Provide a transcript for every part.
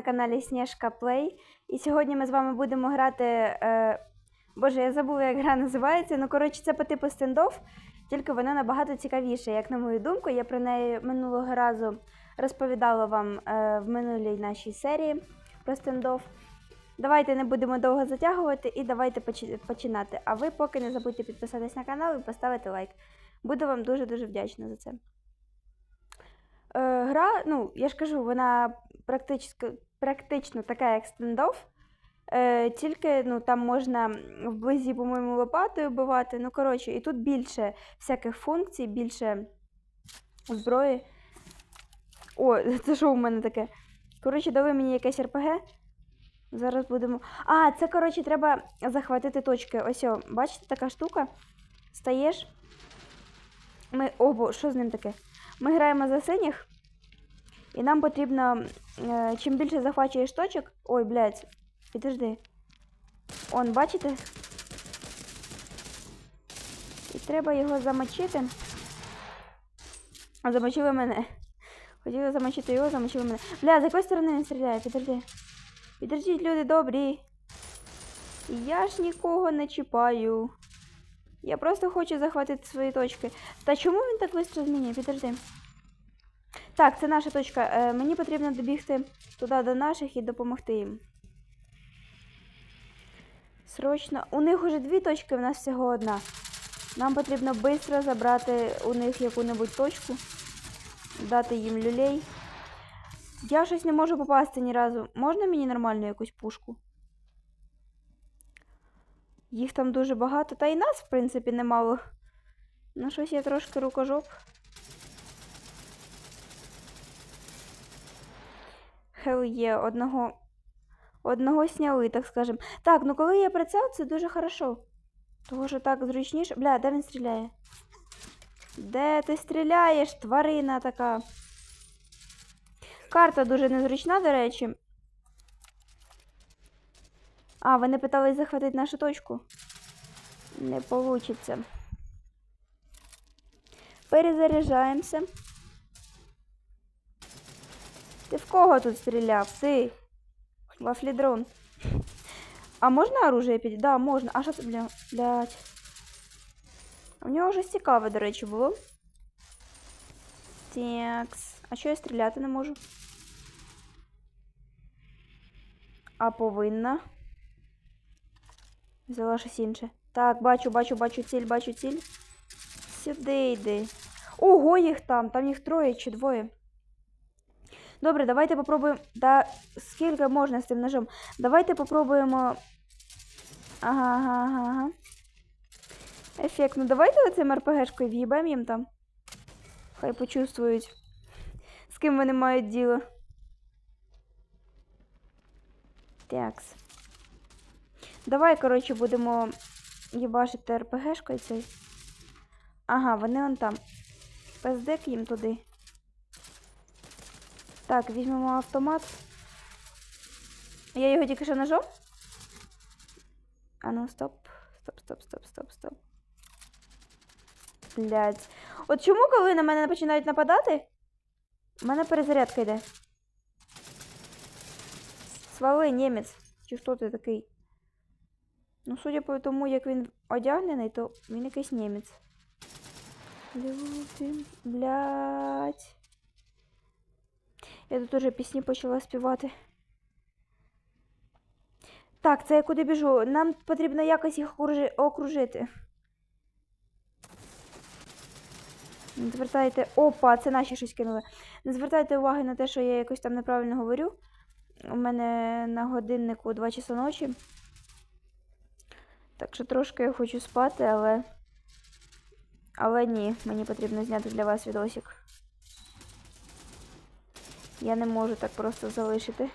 на каналі Сніжка Плей. І сьогодні ми з вами будемо грати. Е... Боже, я забула, як гра називається. Ну, коротше, це по типу стендов, тільки вона набагато цікавіше, як на мою думку. Я про неї минулого разу розповідала вам е... в минулій нашій серії про стендов. Давайте не будемо довго затягувати і давайте почи- починати. А ви поки не забудьте підписатись на канал і поставити лайк. Буду вам дуже-дуже вдячна за це. Е, гра, ну, я ж кажу, вона практично, практично така, як стендов. Е, тільки ну, там можна вблизі, по-моєму, лопатою вбивати. Ну, коротше, і тут більше всяких функцій, більше зброї. О, це що у мене таке? Коротше, дали мені якесь РПГ. Зараз будемо. А, це, коротше, треба захватити точки. Ось, о, бачите, така штука. Стаєш. Ми. О, бо, що з ним таке? Ми граємо за синіх. І нам потрібно. Е, чим більше захвачуєш точок. Ой, блядь, підожди. Он, бачите? І треба його замочити. Замочили мене. Хотіли замочити його, замочили мене. Бля, з якої сторони він стріляє? Підожди. Підождіть, люди добрі. Я ж нікого не чіпаю. Я просто хочу захватити свої точки. Та чому він так швидко змінює? Підожди. Так, це наша точка. Е, мені потрібно добігти туди до наших і допомогти їм. Срочно. У них уже дві точки, в нас всього одна. Нам потрібно швидко забрати у них яку-небудь точку, дати їм люлей. Я щось не можу попасти ні разу. Можна мені нормальну якусь пушку? Їх там дуже багато, та і нас, в принципі, немало. Ну, щось я трошки рукожоп. Хел є, одного. Одного сняли, так скажем. Так, ну коли є прицел, це дуже хорошо. Того що так зручніше. Бля, де він стріляє? Де ти стріляєш, тварина така? Карта дуже незручна, до речі. А, вони питались захватити нашу точку. Не получиться. Перезаряджаємося. Ти в кого тут стріляв? Ти? Вафлідрон. А можна оружие під... Да, можна. А що це, бля... блядь? У нього щось цікаве, до речі, було. Текс. А що я стріляти не можу? А повинна. Взяла щось інше. Так, бачу, бачу, бачу ціль, бачу ціль. Сюди йди. Ого, їх там. Там їх троє чи двоє. Добре, давайте попробуємо. Да, скільки можна з цим ножом? Давайте попробуємо. Ага, ага, ага, ага. Ефектно. Давайте оцим РПГшкою в'їбемо їм там. Хай почувствують, з ким вони мають діло. Такс. Давай, коротше, будемо їбашити РПГшкою цей. Ага, вони он там. Пиздек їм туди. Так, візьмемо автомат. Я його тільки що ножом? А ну, стоп. Стоп, стоп, стоп, стоп, стоп. Блять. От чому, коли на мене починають нападати? У мене перезарядка йде. Свали, німець. Чи хто ти такий? Ну, судя по тому, як він одягнений, то він якийсь німець. Люди, блядь. Я тут уже пісні почала співати. Так, це я куди біжу. Нам потрібно якось їх окружити. Не звертайте. Опа, це наші щось кинули. Не звертайте уваги на те, що я якось там неправильно говорю. У мене на годиннику 2 часа ночі. Так що трошки я хочу спати, але. Але ні, мені потрібно зняти для вас відосик. Я не можу так просто залишити.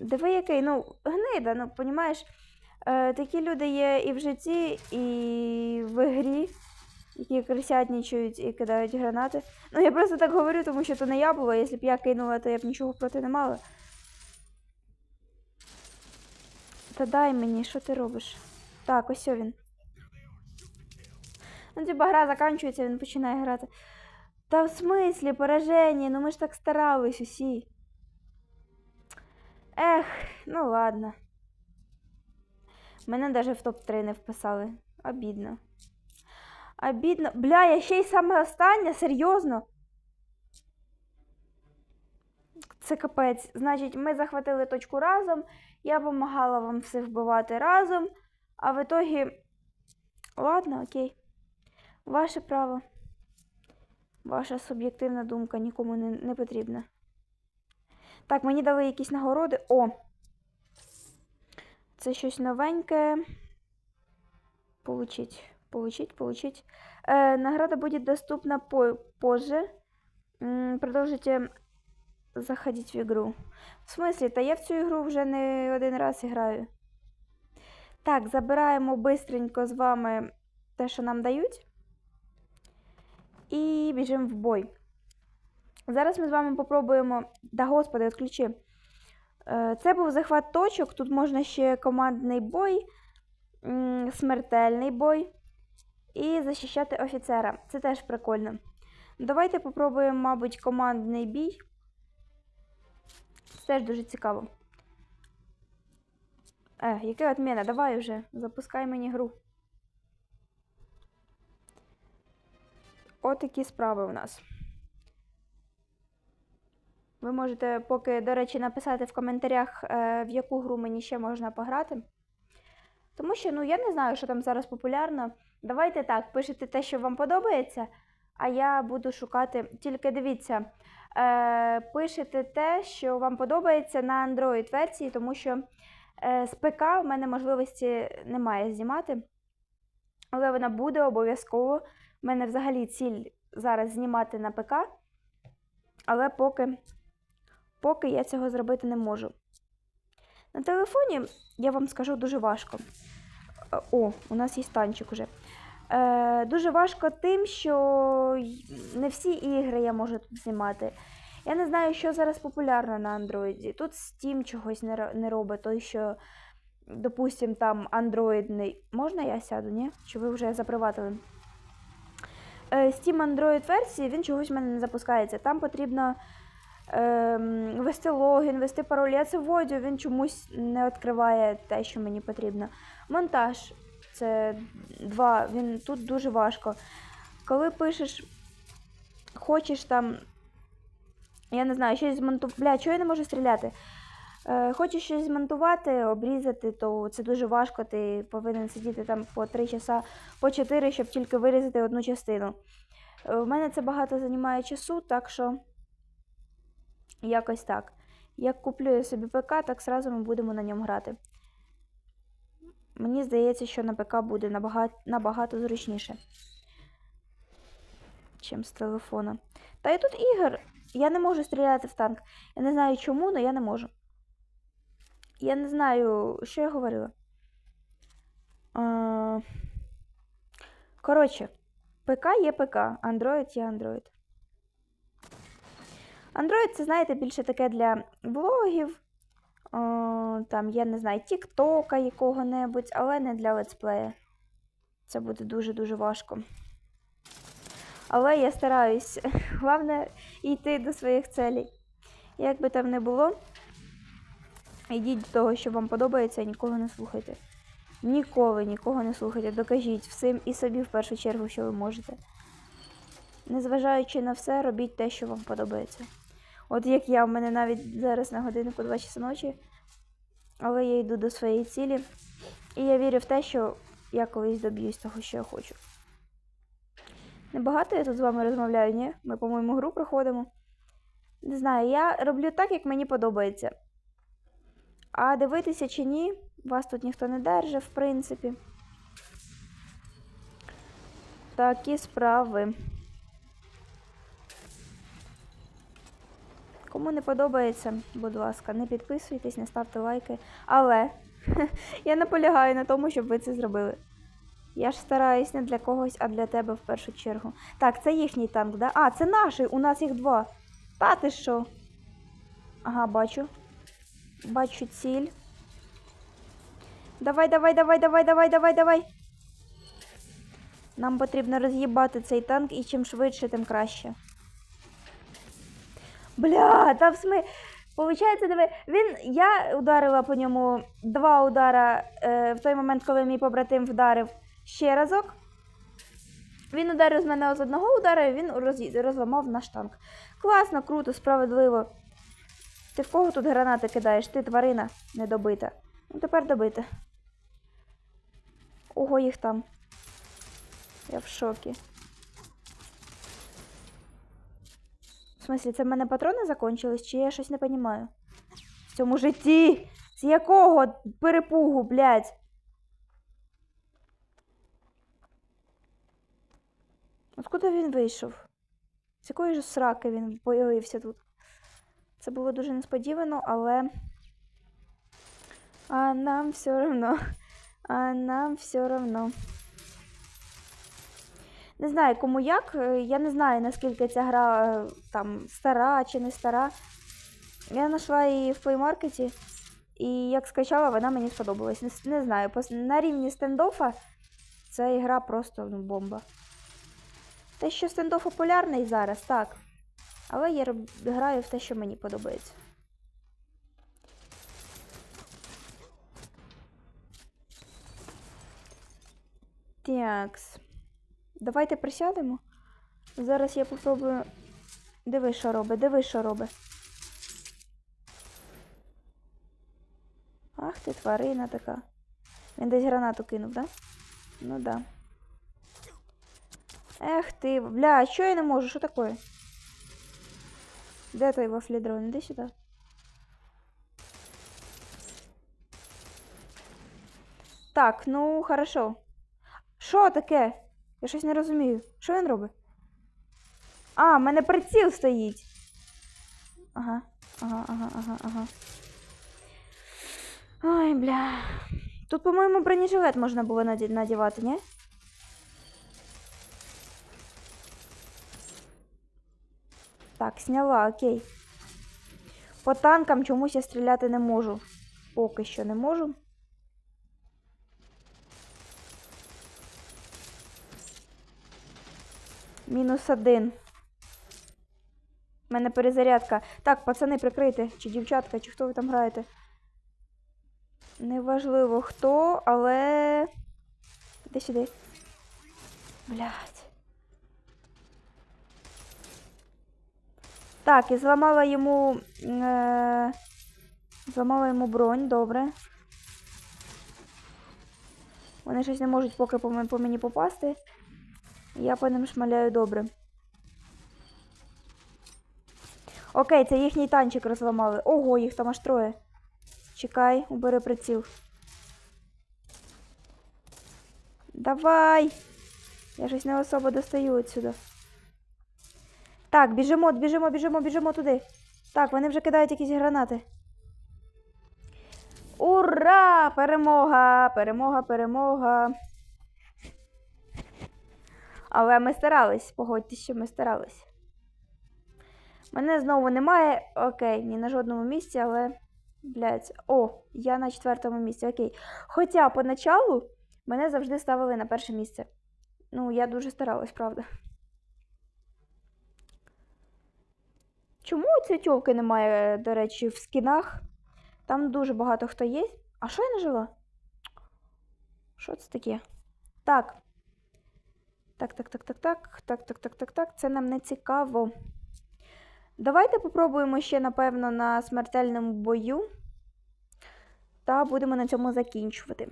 Диви який, ну, гнида, ну, понімаєш, е, такі люди є і в житті, і в грі, які крисятнічують і кидають гранати. Ну, я просто так говорю, тому що то не я була. Якщо б я кинула, то я б нічого проти не мала. Та дай мені, що ти робиш? Так, ось він. Ну, типа гра закінчується, він починає грати. Та в смислі пораження, ну ми ж так старались усі. Ех, ну ладно. Мене навіть в топ-3 не вписали. Обідно. Обідно. Бля, я ще й саме останнє, серйозно. Це капець. Значить, ми захватили точку разом. Я допомагала вам все вбивати разом. А в итогі. Ладно, окей. Ваше право. Ваша суб'єктивна думка нікому не, не потрібна. Так, мені дали якісь нагороди. О! Це щось новеньке. Получить. Получить, получить. Э, награда будет доступна по позже. М, Продовжите заходить в ігру. В смислі, та я в цю ігру вже не один раз граю. Так, забираємо бистренько з вами те, що нам дають. І біжимо в бой. Зараз ми з вами попробуємо. Да, господи, відключи. Е, Це був захват точок. Тут можна ще командний бой, смертельний бой і захищати офіцера. Це теж прикольно. Давайте попробуємо, мабуть, командний бій. Це теж дуже цікаво. Е, яке отміна? Давай вже, запускай мені гру. Отакі справи у нас. Ви можете поки, до речі, написати в коментарях, е, в яку гру мені ще можна пограти. Тому що, ну, я не знаю, що там зараз популярно. Давайте так, пишете те, що вам подобається, а я буду шукати. Тільки дивіться, е, пишете те, що вам подобається на Android версії, тому що е, з ПК в мене можливості немає знімати. Але вона буде обов'язково. У мене взагалі ціль зараз знімати на ПК. Але поки, поки я цього зробити не можу. На телефоні, я вам скажу, дуже важко. Е, О, у нас є танчик уже. Е, дуже важко тим, що не всі ігри я можу тут знімати. Я не знаю, що зараз популярно на Android. Тут Steam чогось не, робить, той, що, допустим, там андроїдний. Можна я сяду, ні? Чи ви вже заприватили? Е, Steam Android версії він чогось в мене не запускається. Там потрібно ем, ввести логін, ввести пароль. Я це вводю, він чомусь не відкриває те, що мені потрібно. Монтаж це два. Він тут дуже важко. Коли пишеш, хочеш там. Я не знаю, щось змонтувати. Бля, чого я не можу стріляти? Е, хочеш щось змонтувати, обрізати, то це дуже важко. Ти повинен сидіти там по 3 часа, по 4, щоб тільки вирізати одну частину. Е, У мене це багато займає часу, так що якось так. Як куплю я собі ПК, так сразу ми будемо на ньому грати. Мені здається, що на ПК буде набагато, набагато зручніше, чим з телефона. Та і тут ігор. Я не можу стріляти в танк. Я не знаю чому, але я не можу. Я не знаю, що я говорила. А... Коротше, ПК є ПК, Android є Android. Android це, знаєте, більше таке для влогів. О, там, я не знаю, Тіктока якого-небудь, але не для летсплея. Це буде дуже-дуже важко. Але я стараюсь. Головне йти до своїх целей. Як би там не було, йдіть до того, що вам подобається, і нікого не слухайте. Ніколи нікого не слухайте. Докажіть всім і собі в першу чергу, що ви можете. Незважаючи на все, робіть те, що вам подобається. От як я, в мене навіть зараз на годиннику 2 часа ночі, але я йду до своєї цілі. І я вірю в те, що я колись доб'юсь того, що я хочу. Небагато я тут з вами розмовляю, ні? Ми, по-моєму, гру проходимо. Не знаю, я роблю так, як мені подобається. А дивитися чи ні, вас тут ніхто не держить, в принципі. Такі справи. Кому не подобається, будь ласка, не підписуйтесь, не ставте лайки. Але я наполягаю на тому, щоб ви це зробили. Я ж стараюсь не для когось, а для тебе в першу чергу. Так, це їхній танк, да? А, це наш, у нас їх два. Та ти що? Ага, бачу. Бачу ціль. Давай, давай, давай, давай, давай, давай, давай. Нам потрібно роз'їбати цей танк і чим швидше, тим краще. Бля, та в смі... Получається, диви, він. Я ударила по ньому два удара е, в той момент, коли мій побратим вдарив ще разок. Він ударив з мене з одного удара, і він роз... розламав наш танк. Класно, круто, справедливо. Ти в кого тут гранати кидаєш? Ти тварина недобита. Ну тепер добита. Ого, їх там. Я в шокі. В смислі, це в мене патрони закончились, чи я щось не розумію? В цьому житті? З якого перепугу, блядь? Откуда він вийшов? З якої ж сраки він появився тут? Це було дуже несподівано, але. А нам все равно. А нам все равно. Не знаю, кому як. е, Я не знаю, наскільки ця гра е, там стара чи не стара. Я знайшла її в плеймаркеті, і як скачала, вона мені сподобалась. Не, не знаю, на рівні стендофа ця гра просто ну, бомба. Те, що стендоф популярний зараз, так. Але я граю в те, що мені подобається. Такс. Давайте присядемо. Зараз я попробую. Диви, що робить, диви, що робить. Ах ти тварина така. Він десь гранату кинув, да? Ну да. Ех ти, бля, що я не можу? Що таке? Де той вафлідрон? Іди сюди. Так, ну хорошо. Що таке? Я щось не розумію. Що він робить? А, в мене приціл стоїть. Ага, ага, ага, ага, ага. Ой, бля. Тут, по-моєму, бронежилет можна було наді- надівати, ні? Так, сняла, окей. По танкам чомусь я стріляти не можу. Поки що не можу. Мінус один. У мене перезарядка. Так, пацани, прикрийте. Чи дівчатка, чи хто ви там граєте. Неважливо хто, але. Іди сюди. Блядь. Так, і зламала йому. Е... Зламала йому бронь, добре. Вони щось не можуть поки по, мені попасти. Я по ним шмаляю добре. Окей, це їхній танчик розламали. Ого, їх там аж троє. Чекай, убери приціл. Давай! Я щось не особо достаю отсюда. Так, біжимо, біжимо, біжимо, біжимо туди. Так, вони вже кидають якісь гранати. Ура! Перемога! Перемога, перемога. Але ми старались, погодьтесь, що ми старались. Мене знову немає. Окей, ні на жодному місці, але. Блять. О, я на четвертому місці, окей. Хоча поначалу мене завжди ставили на перше місце. Ну, я дуже старалась, правда. Чому цієї тьолки немає, до речі, в скінах? Там дуже багато хто є. А що я нажила? Що це таке? Так. Так, так, так, так, так, так, так, так, так, так. Це нам не цікаво. Давайте попробуємо ще, напевно, на смертельному бою. Та будемо на цьому закінчувати.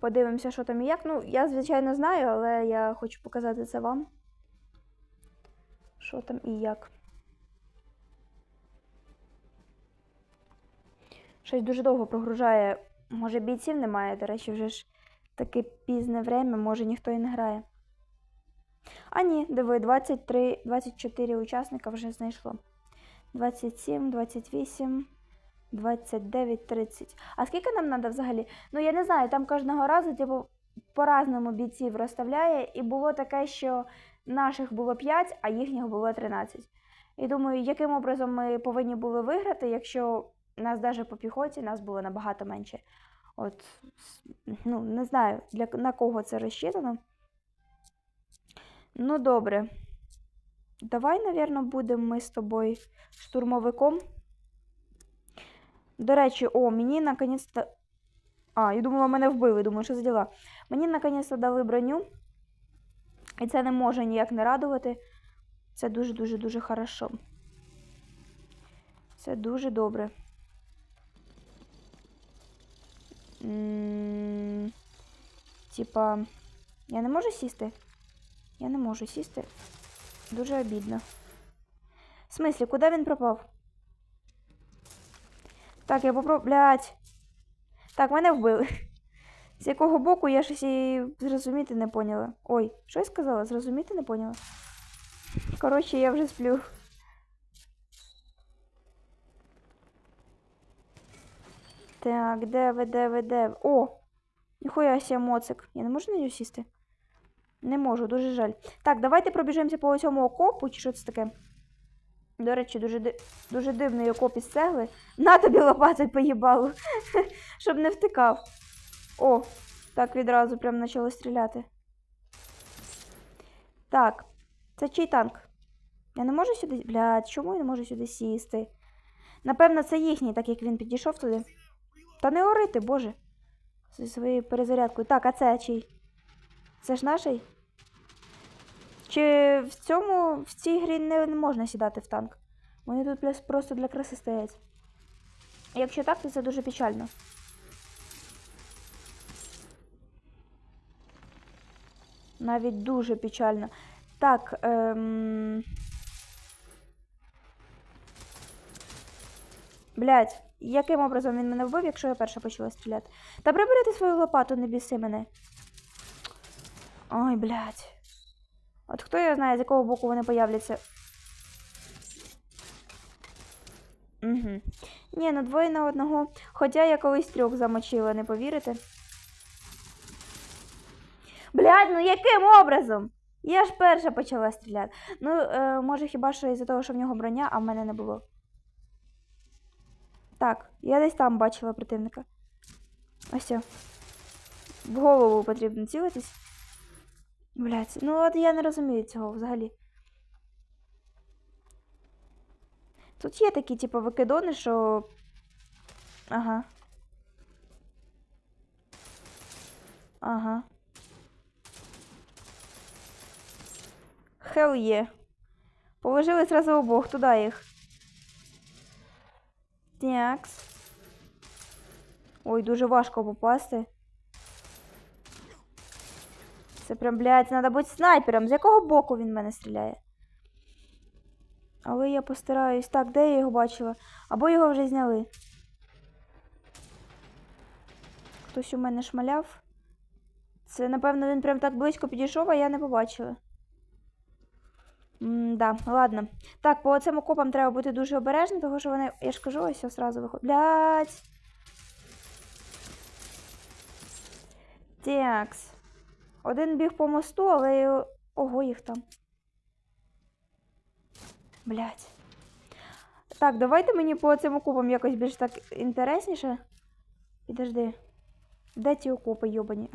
Подивимося, що там і як. Ну, я, звичайно, знаю, але я хочу показати це вам. Що там і як. Щось дуже довго прогружає. Може, бійців немає, до речі, вже ж таке пізне время, може ніхто і не грає. А ні, диви, 23, 24 учасника вже знайшло. 27, 28, 29, 30. А скільки нам треба взагалі? Ну, я не знаю, там кожного разу, типу, по-разному бійців розставляє, і було таке, що наших було 5, а їхніх було 13. І думаю, яким образом ми повинні були виграти, якщо нас навіть по піхоті нас було набагато менше. От, ну, не знаю, для, на кого це розчитано. Ну, добре. Давай, напевно, будемо ми з тобою штурмовиком. До речі, о, мені наконець-то. А, я думала, мене вбили. Думаю, що за діла. Мені наконець-то дали броню. І це не може ніяк не радувати. Це дуже-дуже дуже хорошо. Це дуже добре. Типа, я не можу сісти? Я не можу сісти. Дуже обідно. В смислі, куди він пропав? Так, я попробую. Блять. Так, мене вбили. З якого боку я щось і зрозуміти не поняла. Ой, що я сказала? Зрозуміти не поняла. Коротше, я вже сплю. Так, де ви, де ви, де ви? О! Ніхуя ся моцик. Я не можу на нього сісти? Не можу, дуже жаль. Так, давайте пробіжимося по цьому окопу, чи що це таке? До речі, дуже, ди... дуже дивний окоп із цегли. На тобі лопатою поїбало. Щоб не втикав. О, так відразу прям почало стріляти. Так, це чий танк? Я не можу сюди. Блядь, чому я не можу сюди сісти? Напевно, це їхній, так як він підійшов туди. Та не орити, боже. Зі своєю перезарядкою. Так, а це чий? Це ж наший? Чи в цьому в цій грі не, можна сідати в танк? Вони тут просто для краси стоять. Якщо так, то це дуже печально. Навіть дуже печально. Так. Ем... Блять, яким образом він мене вбив, якщо я перша почала стріляти? Та приберете свою лопату, не біси мене. Ой, блядь. От хто його знає, з якого боку вони появляться. Угу. Ні, ну двоє на одного. Хоча я колись трьох замочила, не повірите? Блядь, ну яким образом? Я ж перша почала стріляти. Ну, е, може, хіба що із-за того, що в нього броня, а в мене не було. Так, я десь там бачила противника. Ось. В голову потрібно цілитись. Блять, ну от я не розумію цього взагалі. Тут є такі, типу, викидони, що. Ага. Ага. Хел є. Положили зразу обох, туди їх. Тякс. Ой, дуже важко попасти. Це прям, блядь, треба бути снайпером. З якого боку він мене стріляє? Але я постараюсь. Так, де я його бачила? Або його вже зняли. Хтось у мене шмаляв. Це, напевно, він прям так близько підійшов, а я не побачила. М-да, ладно. Так, по цим окопам треба бути дуже обережним, тому що вони, я ж кажу, ось одразу виходять. Блядь. Текс. Один біг по мосту, але. Ого, їх там. Блять. Так, давайте мені по цим окопам якось більш так інтересніше. Підожди. Де ті окопи, йобані?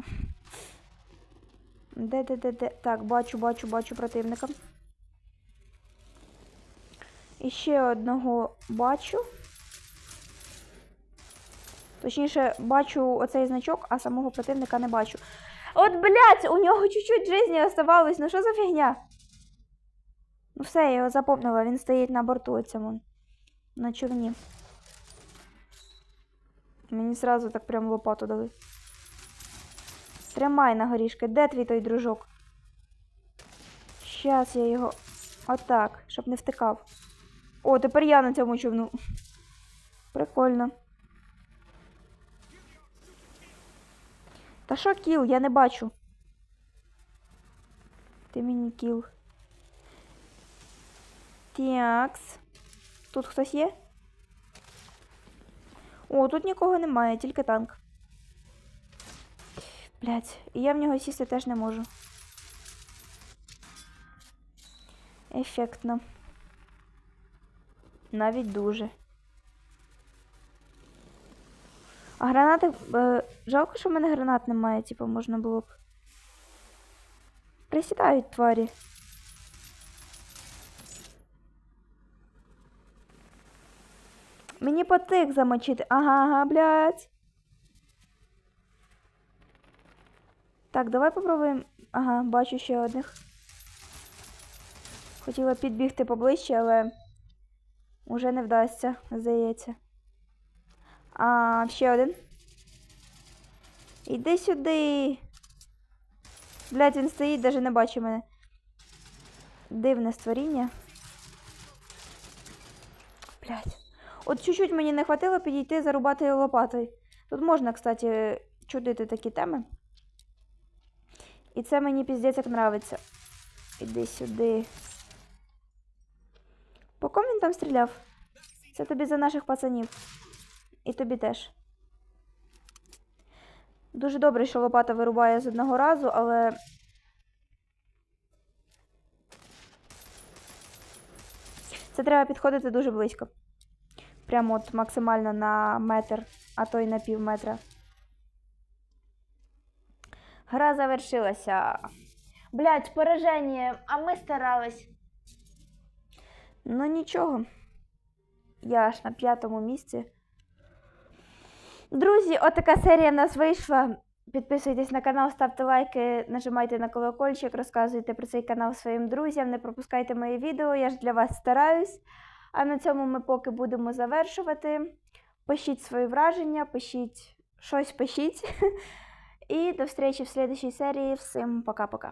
Де, де, де, де? Так, бачу, бачу, бачу противника. І ще одного бачу. Точніше, бачу оцей значок, а самого противника не бачу. От, блядь, у нього чуть-чуть житті оставалось. Ну що за фігня? Ну все, я його запомнила, він стоїть на борту цьому. На човні. Мені зразу так прям лопату дали. Тримай на горішки. Де твій той дружок? Щас я його. Отак, щоб не втикав. О, тепер я на цьому човну. Прикольно. Та що кіл? Я не бачу. Ти мені кіл. Тякс. Тут хтось є? О, тут нікого немає, тільки танк. Блять, і я в нього сісти теж не можу. Ефектно навіть дуже. А гранати. Е, жалко, що в мене гранат немає, типу, можна було б. Присідають тварі. Мені потик замочити. Ага, ага, блядь. Так, давай попробуємо. Ага, бачу ще одних. Хотіла підбігти поближче, але уже не вдасться, здається. А, ще один. Іди сюди. Блядь, він стоїть, навіть не бачить мене. Дивне створіння. Блядь. От чуть-чуть мені не хватило підійти зарубати лопатою. Тут можна, кстати, чудити такі теми. І це мені піздець як нравиться. Іди сюди. Там стріляв? Це тобі за наших пацанів. І тобі теж. Дуже добре, що лопата вирубає з одного разу, але. Це треба підходити дуже близько. Прямо от максимально на метр, а то й на пів метра. Гра завершилася. Блять, пораження, а ми старались. Ну нічого. Я аж на п'ятому місці. Друзі, отака серія в нас вийшла. Підписуйтесь на канал, ставте лайки, нажимайте на колокольчик, розказуйте про цей канал своїм друзям, не пропускайте мої відео, я ж для вас стараюсь. А на цьому ми поки будемо завершувати. Пишіть свої враження, пишіть щось пишіть. І до зустрічі в слідчій серії. Всім пока-пока.